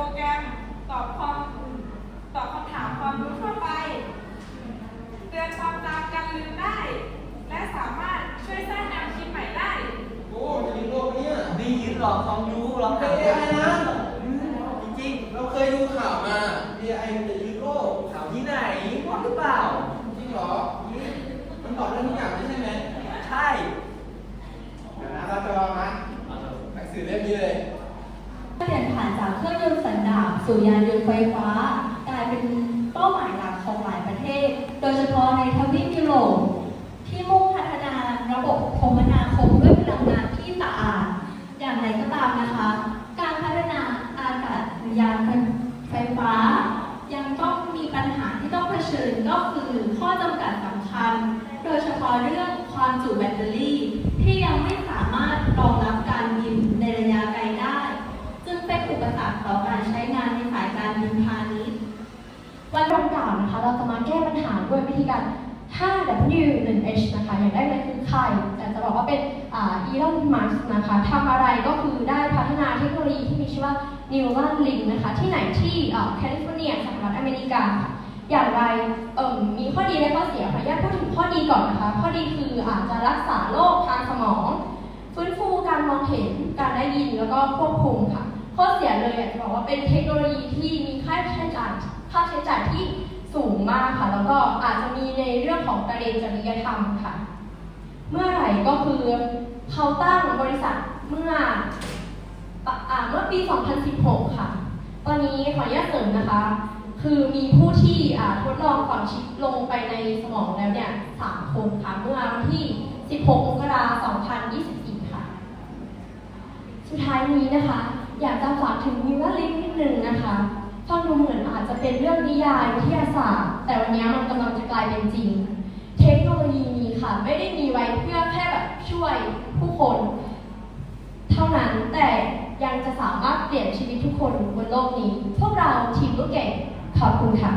โปรแกรมตอบความตอบคำถามความรู้ทั่วไป เตือนความจำการลืมได้ และสามารถช่วยสร้างแนวคิดใหม่ได้ โอ้จะมีโลกเนี้ยมียืนหลอกฟังยูหลอกไอ้ไอนะจริงๆ เราเคยดูข่าวมามีไอ้จะยืนโลกข่าวที่ไหนว่าหรือเปล่า จริงหรอ มันตอบเรื่องทุกอย่างใช่ไหมใช่เดี๋ยวนะครับจะวางนะหนังสือเล่มนี้เลย ลี่ยนผ่านจากเครื่องยนต์สันดาปสู่ยานยนต์ไฟฟ้า กลายเป็นเป้าหมายหลักของหลายประเทศ โดยเฉพาะในทวีปยุโรปที่มุ่งพัฒนาระบบคมนาคมด้วยพลังงานที่สะอาด อย่างไรก็ตามนะคะ การพัฒนาอากาศยานไฟฟ้า ยังต้องมีปัญหาที่ต้องเผชิญก็คือข้อจำกัดสำคัญ โดยเฉพาะเรื่องความจุแบตเตอรี่ ที่ยังไม่สามารถรองรับการบินในระยะไกลได้ จึงเป็น อุปสรรคต่อการใช้งานในสายการบินพาณิชย์วันดังกล่าวนะคะ เราจะมาแก้ปัญหาด้วยวิธีการ 5W 1H นะคะอย่างแรกเลยคือใครแต่จะบอกว่าเป็นอีลอนมัสนะคะทำอะไรก็คือได้พัฒนาเทคโนโลยีที่มีชื่อว่า Neural Link นะคะที่ไหนที่แคลิฟอร์เนียสหรัฐอเมริกาค่ะอย่างไรเอ่มมีข้อดีและข้อเสียขออนุญาตพูดถึงข้อดีก่อนนะคะ ข้อดีคืออาจจะรักษาโรคทางสมอง ฟื้นฟูการมองเห็นการได้ยินแล้วก็ควบคุมค่ะ ข้อเสียเลยอยากจะบอกว่าเป็นเทคโนโลยีที่มีค่าใช้จ่ายค่าใช้จ่ายที่สูงมากค่ะ แล้วก็อาจจะมีในเรื่องของประเด็นจริยธรรมค่ะ เมื่อไหร่ก็คือเขาตั้งบริษัทเมื่ออเมื่อปี 2016 ค่ะ ตอนนี้ขออนุญาตเสริมนะคะ คือมีผู้ที่ทดลองฝังชิปลงไปในสมองแล้วเนี่ยสามคนค่ะ เมื่อวันที่ 16มกราคม2024 ค่ะ สุดท้ายนี้นะคะ อยากจะฝากถึงวิวลิงนิดนึงนะคะฟังดูเหมือนอาจจะเป็นเรื่องนิยายวิทยาศาสตร์ แต่วันนี้มันกำลังจะกลายเป็นจริง เทคโนโลยีนี้ค่ะ ไม่ได้มีไว้เพื่อแค่แบบช่วยผู้คน เท่านั้นแต่ยังจะสามารถเปลี่ยนชีวิตทุกคนบนโลกนี้ พวกเราทีมลูกเก่งขอบคุณค่ะ